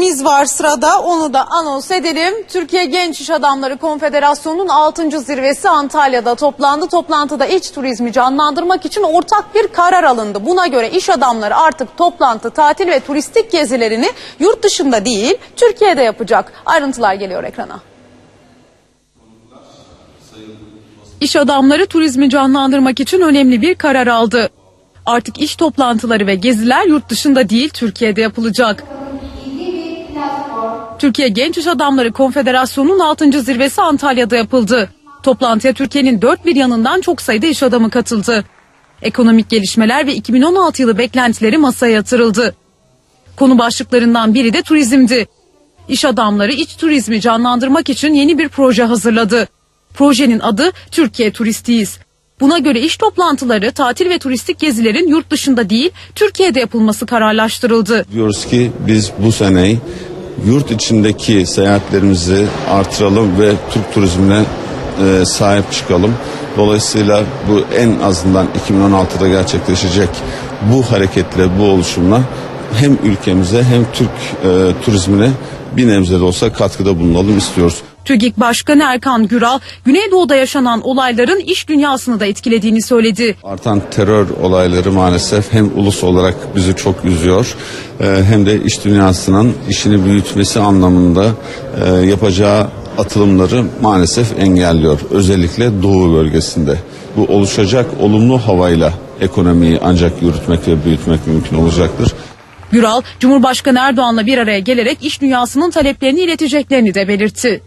Biz var sırada onu da anons edelim. Türkiye Genç İş Adamları Konfederasyonu'nun 6. zirvesi Antalya'da toplandı. Toplantıda iç turizmi canlandırmak için ortak bir karar alındı. Buna göre iş adamları artık toplantı, tatil ve turistik gezilerini yurt dışında değil Türkiye'de yapacak. Ayrıntılar geliyor ekrana. İş adamları turizmi canlandırmak için önemli bir karar aldı. Artık iş toplantıları ve geziler yurt dışında değil Türkiye'de yapılacak. Türkiye Genç İş Adamları Konfederasyonu'nun 6. zirvesi Antalya'da yapıldı. Toplantıya Türkiye'nin dört bir yanından çok sayıda iş adamı katıldı. Ekonomik gelişmeler ve 2016 yılı beklentileri masaya yatırıldı. Konu başlıklarından biri de turizmdi. İş adamları iç turizmi canlandırmak için yeni bir proje hazırladı. Projenin adı Türkiye Turistiyiz. Buna göre iş toplantıları, tatil ve turistik gezilerin yurt dışında değil, Türkiye'de yapılması kararlaştırıldı. Diyoruz ki biz bu seneyi yurt içindeki seyahatlerimizi artıralım ve Türk turizmine e, sahip çıkalım. Dolayısıyla bu en azından 2016'da gerçekleşecek bu hareketle, bu oluşumla hem ülkemize hem Türk e, turizmine bir nebze de olsa katkıda bulunalım istiyoruz. TÜGİK Başkanı Erkan Güral, Güneydoğu'da yaşanan olayların iş dünyasını da etkilediğini söyledi. Artan terör olayları maalesef hem ulus olarak bizi çok üzüyor e, hem de iş dünyasının işini büyütmesi anlamında e, yapacağı atılımları maalesef engelliyor. Özellikle Doğu bölgesinde. Bu oluşacak olumlu havayla ekonomiyi ancak yürütmek ve büyütmek mümkün olacaktır. Güral, Cumhurbaşkanı Erdoğan'la bir araya gelerek iş dünyasının taleplerini ileteceklerini de belirtti.